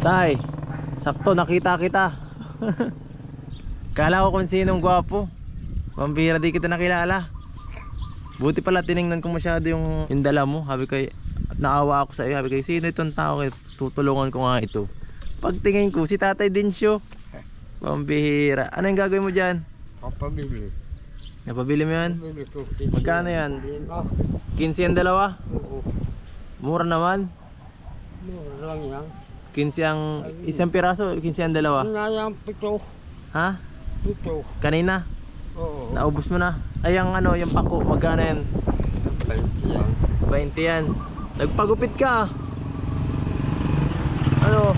Tay, sakto nakita kita. Kala ko kung sinong gwapo. Pambihira di kita nakilala. Buti pala tiningnan ko masyado yung, yung dala mo. Sabi ko, naawa ako sa iyo. Sabi ko, sino itong tao? Tutulungan ko nga ito. Pagtingin ko, si Tatay Dinsyo. Pambihira. Ano yung gagawin mo dyan? Kapabili. Napabili mo yan? Magkano yan? Ah, 15 ang dalawa? oo. Mura naman. Mura lang yan. 15 ang isang piraso, 15 ang dalawa. Yan? Pito. Ha? Pito. Kanina? Oo. Naubos mo na. Ay, ang ano, yung pako, magkano yan? Bait yan. 20 yan. Nagpagupit ka. Ano?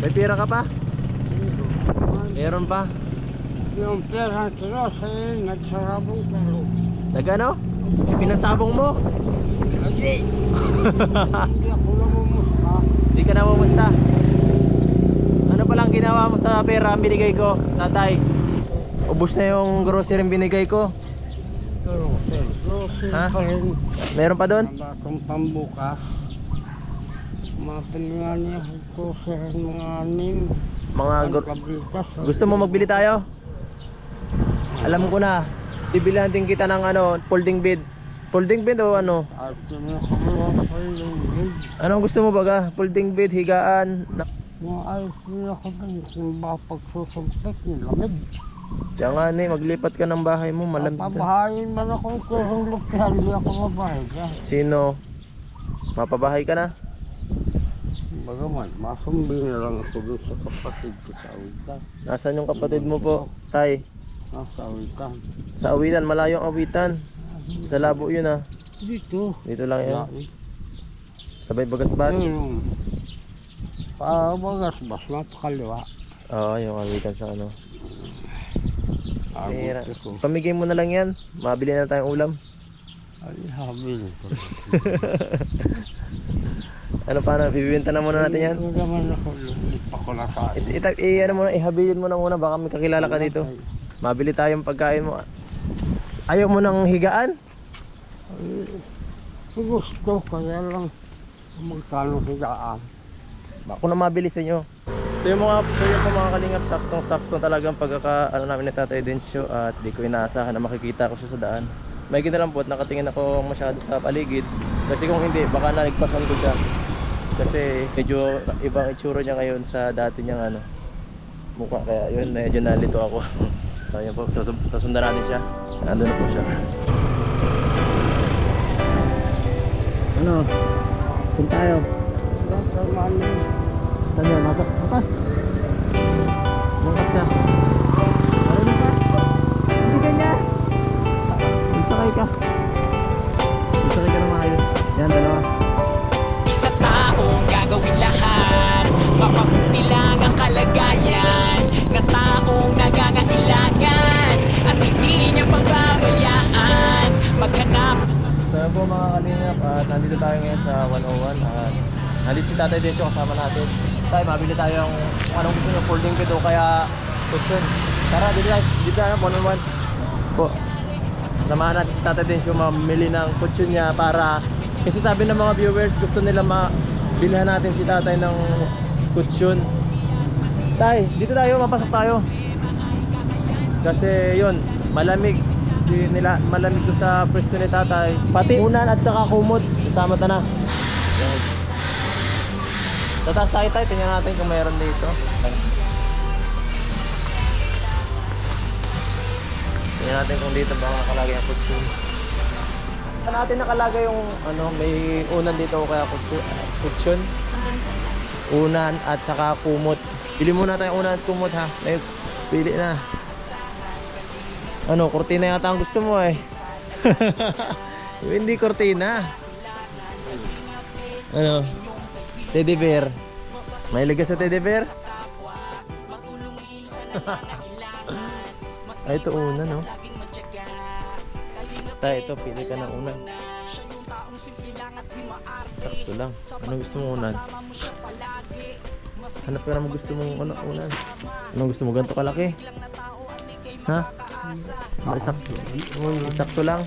May pira ka pa? Meron pa? Yung pera sila sa'yo, nagsarabong pero. Nagano? Pinasabong mo? Lagi. Hindi ako namumusta. Di ka namumusta. Ano palang ginawa mo sa pera ang binigay ko, tatay? Ubus na yung grocery yung binigay ko. Ha? Meron pa doon? Ang batong pambukas. Mapilihan niya ko sa mga anim. Mga kabritas. Gusto mo magbili tayo? Alam ko na. Bibilihan din kita ng ano, folding bed. Folding bed o ano? Yung. Anong gusto mo baga? Folding bed, higaan. Na- Mga ayos nila ko din. Kung ba pagsusumpit, nilamig. Diyan nga ni, maglipat ka ng bahay mo, malamig. na. Papabahayin man ako kung lukyan. Hindi ako mabahay ka. Sino? Mapabahay ka na? Bagaman, masumbi na lang ako doon sa kapatid ko sa awitan. Nasaan yung kapatid mo po? Tay, Nasa awitan. sa awitan, malayong awitan. Sa labo yun ah. Dito. Dito lang yun. Sabay bagas-bas. Yung Pabagas bas, napakaliwa. Oo, yung awitan sa ano. Pera. Abot ko. Pamigay mo na lang yan. Mabili na tayong ulam. Ay, habil. Ano pa na, bibibenta na muna natin yan. Hindi naman ako ko na sa it, i, ano muna, ihabilin mo na muna, baka may kakilala ka dito. Mabili tayong pagkain mo. Ayaw mo ng higaan? Ay, gusto kaya lang magkano higaan. Ako na mabili sa inyo. So yung mga so yung po mga kalingap saktong sakto talagang pagkaka ano namin ni Tatay Densyo at di ko inaasahan na makikita ko siya sa daan. May gina lang po at nakatingin ako masyado sa paligid kasi kung hindi baka naligpasan ko siya. Kasi medyo ibang itsura niya ngayon sa dati niyang ano mukha kaya yun medyo nalito ako. so yun po sasundan natin siya. Nandun na po siya. Ano? Kung tayo? Saan yun? Nasa bukas. Bukas ka. Ano na ka? Hindi kanya. Isakay ka. Isakay ka na maayos. Yan, dalawa. Isa taong gagawin lahat Mapabuti lang ang kalagayan Na taong nangangailangan At hindi niya pababayaan Maghanap So po mga kalingap at nandito tayo ngayon sa 101 at nandito si Tatay Decho kasama natin. Tayo, mabili tayo ng kung anong gusto nyo, folding bed kaya cushion. Tara, dito tayo, dito tayo, 101. Po, samahan natin si Tatay Decho mamili ng cushion niya para kasi sabi ng mga viewers gusto nila mabilhan natin si Tatay ng cushion. Tay, dito tayo, mapasok tayo. Kasi yun, malamig. Si nila malamig doon sa pwesto ni tatay. Pati unan at saka kumot, kasama ta na. Sa taas tayo tayo, tingnan natin kung mayroon dito. Tingnan natin kung dito ba nakalagay ang kutsyon. Saan natin nakalagay yung ano, may unan dito o kaya kutsyon? kutsyon? Unan at saka kumot. Pili muna tayo unan at kumot ha. May pili na. Ano, kortina yata ang gusto mo eh. Hindi kortina. Ano? Teddy bear. May ka sa teddy bear? Ay, ito una, no? Tayo, ito, pili ka ng unan. Sakto lang. Ano gusto mo unan? Hanap ka naman gusto mong ano, unan. Anong gusto mo? Ganito kalaki? Ha? Ay, sakto. Sakto lang.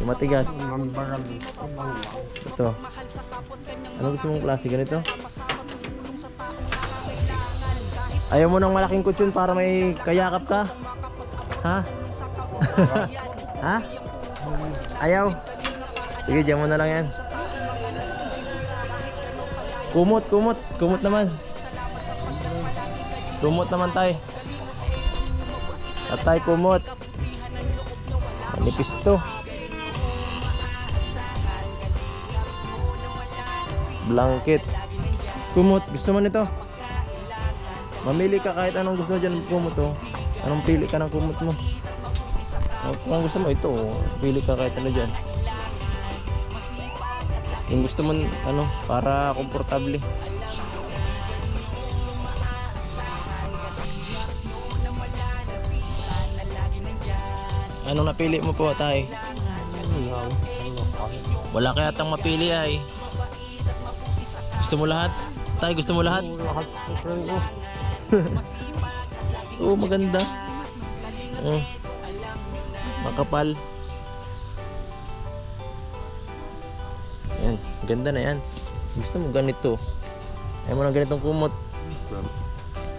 Yung matigas. Ito. Ano gusto mong klase? Ganito? Ayaw mo ng malaking kutsyon para may kayakap ka? Ha? ha? Ayaw? Sige, diyan mo na lang yan. Kumot, kumot. Kumot naman. Kumot naman tay. At tay, kumot. Manipis to. Blanket. Kumot. Gusto mo nito? Mamili ka kahit anong gusto dyan kumot oh. Anong pili ka ng kumot mo? Kung gusto mo ito, oh. pili ka kahit ano dyan. Yung gusto mo, ano, para komportable. Anong napili mo po, tay? Wala kaya tang mapili ay. Gusto mo lahat? Tay, gusto mo lahat? Oo, maganda. Oh. Makapal. Yan, ganda na yan. Gusto mo ganito. Ayaw mo ng ganitong kumot.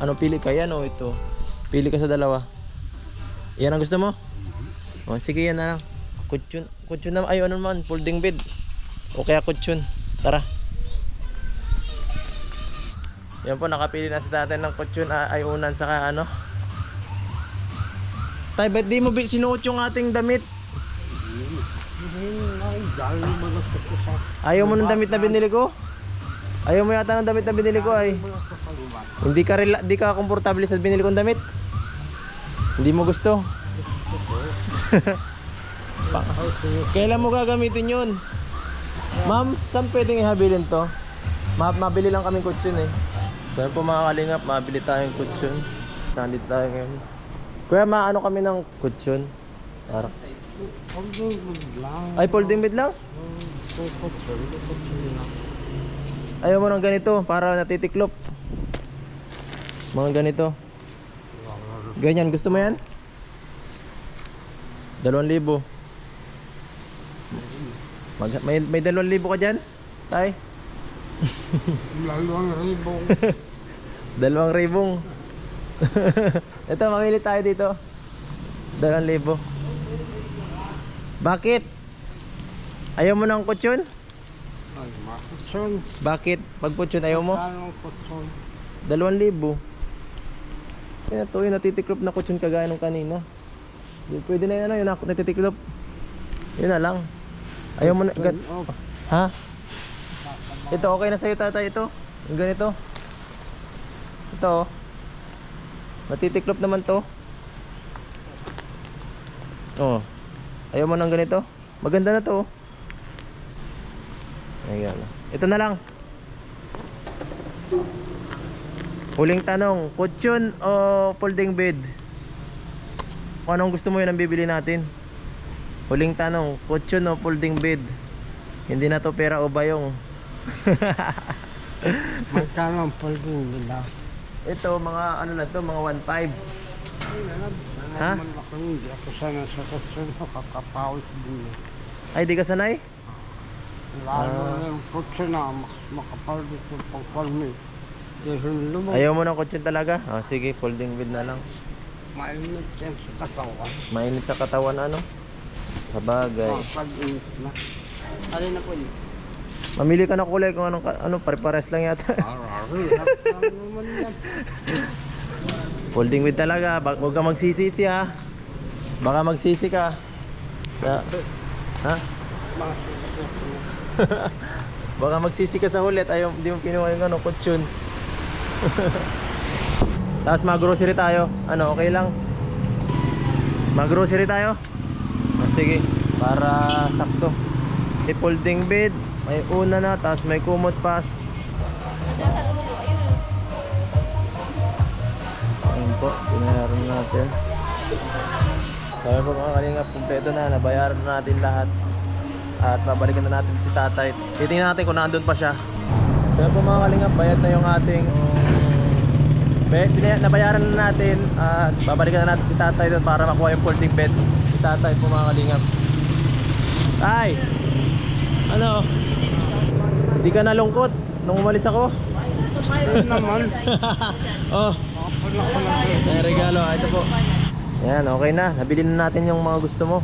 Ano pili ka yan o ito? Pili ka sa dalawa. Yan ang gusto mo? O sige yan na lang. Kutsyon. Kutsyon na. Ay ano naman. Folding bed. O kaya kutsyon. Tara. Yan po nakapili na si tatay ng kutsyon ah, ay unan saka ano. Tay, ba't di mo sinuot yung ating damit? Ayaw mo ng damit na binili ko? Ayaw mo yata ng damit na binili ko ay. Hindi ka rela- di ka komportable sa binili kong damit. Hindi mo gusto. Kailan mo gagamitin yun? Ma'am, saan pwedeng ihabilin to? Ma mabili lang kaming kutsyon eh. Saan po mga kalingap, mabili tayong kutsyon. Nandito tayo ngayon. Kuya, maano kami ng kutsyon? Lang. Ay, folding bed lang? Ayaw mo ng ganito para natitiklop. Mga ganito. Ganyan, gusto mo yan? Dalawang libo. Mag, may, may dalawang libo ka dyan? Tay? Lalawang ribong. Dalawang ribong. Ito, mamili tayo dito. Dalawang libo. Bakit? Ayaw mo ng kutsyon? Ay, makutson. Bakit? Pag kutsyon ayaw mo? Anong kutson? Dalawang libo. Kaya to yung natitiklop na kutsyon kagaya nung kanina. Pwede na yun ano, yung natitiklop. Yun na lang. Ayaw mo na... Gan- Oh, ha? Ito okay na sa'yo tatay ito? Yung ganito? Ito oh. Natitiklop naman to. Oh. Ayaw mo ng ganito? Maganda na to oh. Ayan. Ito na lang. Huling tanong, kutsyon o folding bed? Kung anong gusto mo yun ang bibili natin? Huling tanong, kutsyon o folding bed? Hindi na to pera o bayong. magkano ang folding bed lang? Ito, mga ano na to, mga 1.5. Ha? Naman ako hindi ako sana sa kutson. Makakapawis din. eh. Ay, di ka sanay? Lalo Ah. na yung kutson na mas makapal dito pang palmi. Ayaw mo ng kutsyon talaga? Ah, sige, folding bed na lang. mainit yan sa katawan. Mainit sa katawan ano? Sa bagay. Kapag-init na. Alin na po yun? Mamili ka na kulay kung anong, ano, pare-pares lang yata. Arari, hirap lang naman yan. Folding bed talaga. Bak huwag ka magsisisi ha. Baka magsisi ka. Ha? Baka magsisi ka sa hulit. Ayaw, di mo pinuha yung ano, kutsyon. Tapos mag-grocery tayo. Ano, okay lang? Mag-grocery tayo? Ah, sige, para sakto. May folding bed, may una na, tapos may kumot pass. Po, binayaran natin. Sabi po mga kalingap, kumpleto na, nabayaran na natin lahat. At babalikan na natin si tatay. Titingnan natin kung nandun pa siya. Sabi po mga kalingap, bayad na yung ating binaya- nabayaran na natin at babalikan na natin si tatay doon para makuha yung folding bed. Si tatay po mga kalingap. Tay! Ano? Hindi ka nalungkot nung umalis ako? Naman. oh, May regalo, ah, ito po. Yan, okay na. Nabili na natin yung mga gusto mo.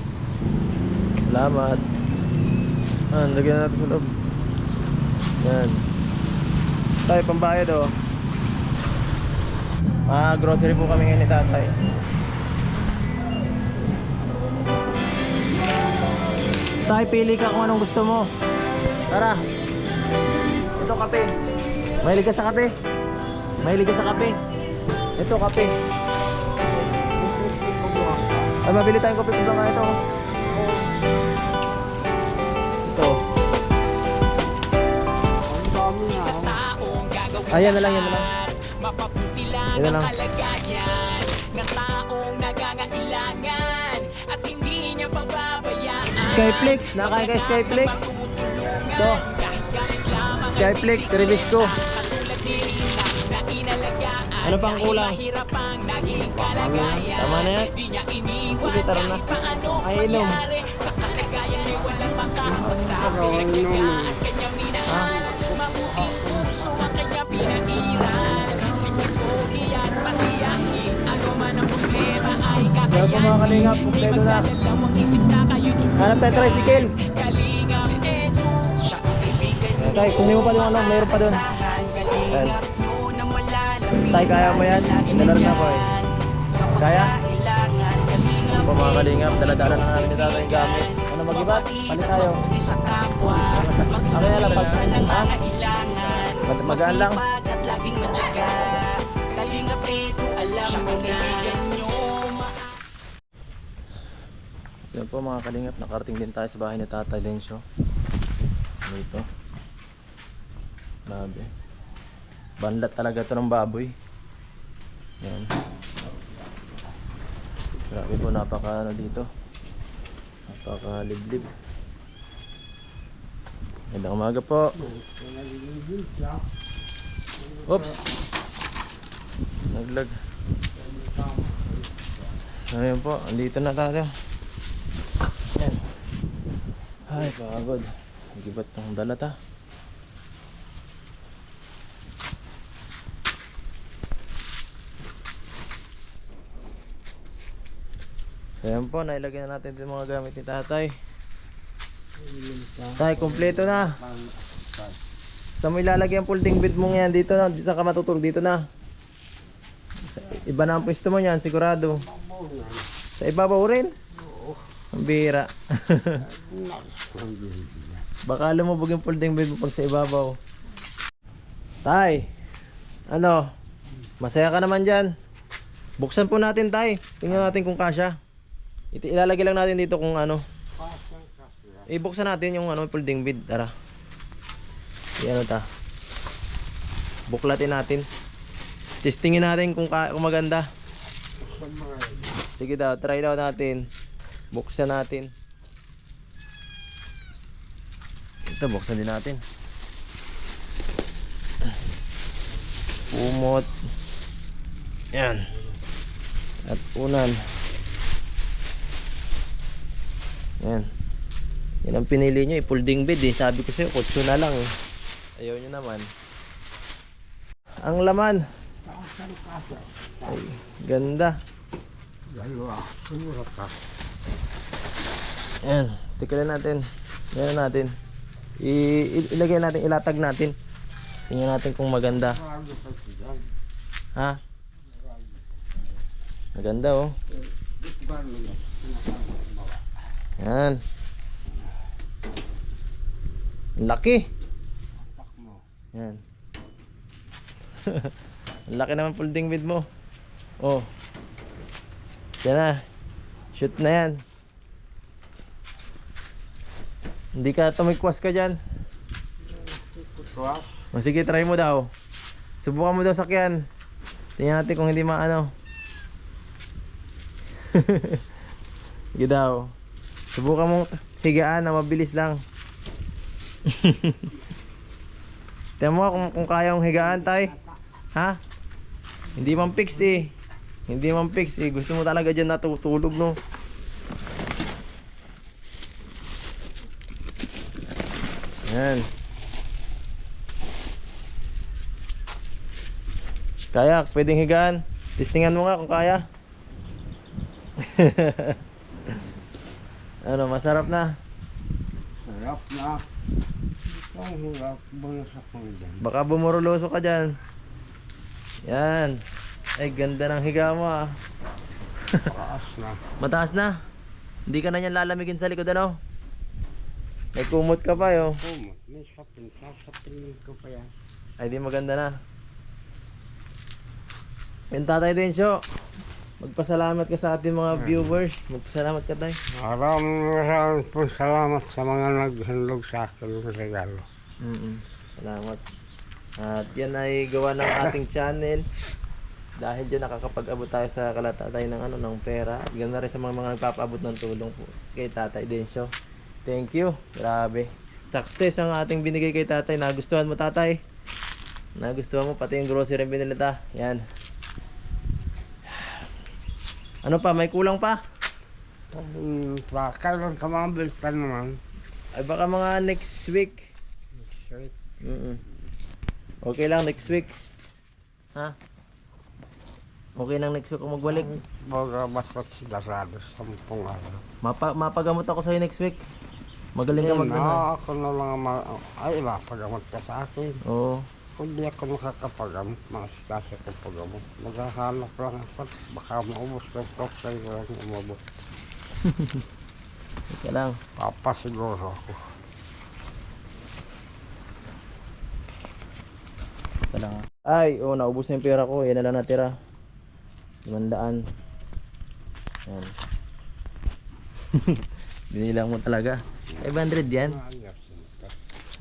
Salamat. Ah, lagyan na natin sa loob. Yan. Tayo, pambayad oh. Ah, grocery po kami ngayon ni tatay. Tay, pili ka kung anong gusto mo. Tara. Ito kape. Mahilig ka sa kape? Mahilig ka sa kape? Ito kape. Ay, mabili tayong kape kung nga ito. Ito. Ayan na lang, yan na lang. lahat Mapabuti lang ang lang. kalagayan Ng taong nangangailangan At hindi niya pababayaan Skyflex. Nakakain ka Skyflex? Ito. Disiplina, release ko. Ano pang kulang? naging kalagayan Tama na yan. Sige, tara na. Ay, inom. Sa kalagayan niya walang makakapagsabi Kaya at kanyang minahal Mabuting puso ang kanyang pinairal Siguro iyan masiyahin Ano man ang problema ay Pero po mga kakayanin kalingap, kumpleto na. magdadalawang isip na kayo Hanap tayo tricycle. Kalingap Edu Siya ang kaibigan Ayan, Tay, kunin mo pa yung ano, mayroon pa doon. Ayan. Tay, kaya mo yan? Dalar na ko eh. Kaya? Po mga kalingap, daladala na namin ni tatay yung gamit. Ano mag-ibat? Palit tayo. Okay na lang pag... Ha? Mag magaan lang. So po mga kalingap, nakarating din tayo sa bahay ni Tatay Lencio. Dito. Grabe. Banlat talaga to ng baboy. Yan. Grabe po, napaka ano dito. Napaka liblib. Magandang umaga po. Oops. Naglag. Ayun po, andito na tayo. Yan. Ay, pagod. Nagibat tong dala ta. So yan po, nailagay na natin yung mga gamit ni tatay. Tay, kompleto na. Sa mo ilalagay ang folding bed mo yan dito na, sa ka matutulog dito na. Sa- Iba na ang pwesto mo yan, sigurado. Sa ibabaw rin? Ang bira. Baka lumubog yung folding bed mo pag sa ibabaw. Tay, ano? Masaya ka naman dyan. Buksan po natin tay. Tingnan natin kung kasya. Iti ilalagay lang natin dito kung ano. Ibuksan natin yung ano folding bed. Tara. Yan ta. Buklatin natin. Testingin natin kung, ka- kung maganda. Sige daw, try daw natin. Buksan natin. Ito, buksan din natin. Umot. Yan. At unan. Yan. Yan ang pinili nyo, i-folding bed eh. Sabi ko sa'yo, kutso na lang eh. Ayaw nyo naman. Ang laman. Ay, ganda. Dalawa. Sumura ka. Yan, tikilan natin. Yan natin. I il- ilagay natin, ilatag natin. Tingnan natin kung maganda. Ha? Maganda oh. Yan. Laki. Yan. Laki naman folding bed mo. Oh. Yan na. Shoot na yan. Hindi ka tumikwas ka dyan. O sige, try mo daw. Subukan mo daw sakyan. Tingnan natin kung hindi maano. Sige daw. Subukan mong higaan na mabilis lang. Tingnan mo kung, kung kaya mong higaan tay. Ha? Hindi man fix eh. Hindi man fix eh. Gusto mo talaga dyan natutulog no. Yan. Kaya, pwedeng higaan. Testingan mo nga kung kaya. ano, masarap na. Hirap na. Ang hirap. Bunas ako dyan. Baka bumuruloso ka dyan. Yan. Ay, ganda ng higa mo ah. Taas na. Mataas na. Hindi ka na yan lalamigin sa likod ano? May kumot ka pa yo. Kumot. May sapin. Sasapin ko pa yan. Ay, di maganda na. Yan tatay din siyo. Magpasalamat ka sa ating mga viewers. Magpasalamat ka tayo. Maraming maraming po salamat sa mga naghandog sa akin ng regalo. Mm Salamat. At yan ay gawa ng ating channel. Dahil dyan nakakapag-abot tayo sa kalatatay ng ano ng pera. At ganda rin sa mga mga nagpapaabot ng tulong po. Kay Tatay Densyo. Thank you. Grabe. Success ang ating binigay kay Tatay. Nagustuhan mo Tatay? Nagustuhan mo pati yung grocery binili ta. Yan. Ano pa? May kulang pa? Hmm, pa, kailan ka mabenta naman? Ay baka mga next week. Mm Okay lang next week. Ha? Okay lang next week kung magbalik. Baga basta sila sa sampung araw. Mapa mapagamot ako sa'yo next week. Magaling ka mag ah, ako na lang ang ma- ay, mapagamot ka sa akin. Oo. Kung di ako makakapagamot, mga stase ko pagamot. Maghahanap lang ako. Baka maubos ng koksa ko lang umabot. Ika lang. Papasiguro ako. Ika lang. Ay, oo, naubos na yung pera ko. Yan na lang natira. Limandaan. Yan. Binilang mo talaga. 500 yan.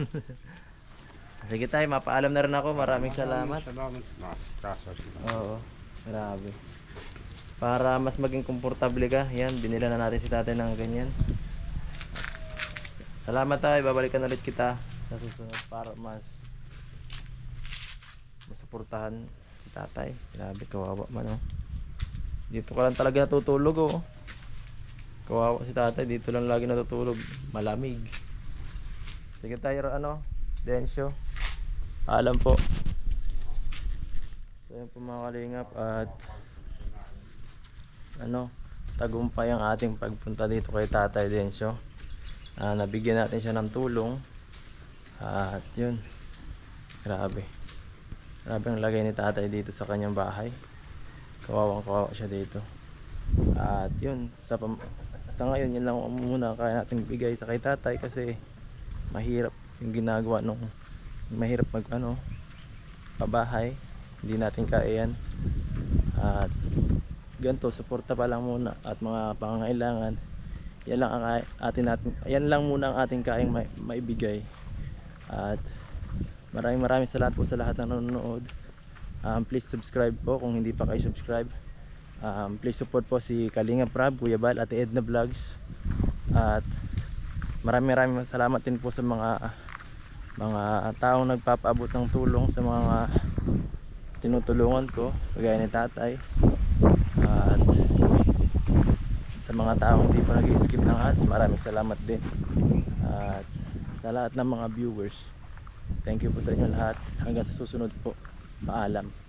Sige tayo, mapaalam na rin ako. Maraming salamat. Salamat. Oo, grabe. Para mas maging komportable ka, yan, binila na natin si tatay ng ganyan. Salamat tayo, babalikan ulit kita sa susunod para mas masuportahan si tatay. Grabe, kawawa man oh. Dito ka lang talaga natutulog oh. Kawawa si tatay, dito lang lagi natutulog. Malamig. Sige tayo, ano, Densyo. Paalam po. So yun po mga kalingap at ano, tagumpay ang ating pagpunta dito kay Tatay Densyo. Ah, nabigyan natin siya ng tulong. At yun, grabe. Grabe ang lagay ni Tatay dito sa kanyang bahay. Kawawang kawawa siya dito. At yun, sa, sa ngayon yun lang muna kaya natin bigay sa kay Tatay kasi mahirap yung ginagawa nung mahirap mag ano pabahay. Hindi natin kaya yan at ganito suporta pa lang muna. At mga pangangailangan yan lang ang atin natin yan lang muna ang ating kaing ma- maibigay. At maraming maraming salamat po sa lahat ng nanonood. Um, please subscribe po kung hindi pa kayo subscribe. Um, please support po si Kalinga Prab, Kuya Bal, Ate Edna Vlogs. At maraming maraming salamat din po sa mga mga taong nagpapaabot ng tulong sa mga tinutulungan ko kagaya ni tatay. At sa mga taong hindi pa nag-skip ng ads maraming salamat din. At sa lahat ng mga viewers thank you po sa inyo lahat. Hanggang sa susunod po. Paalam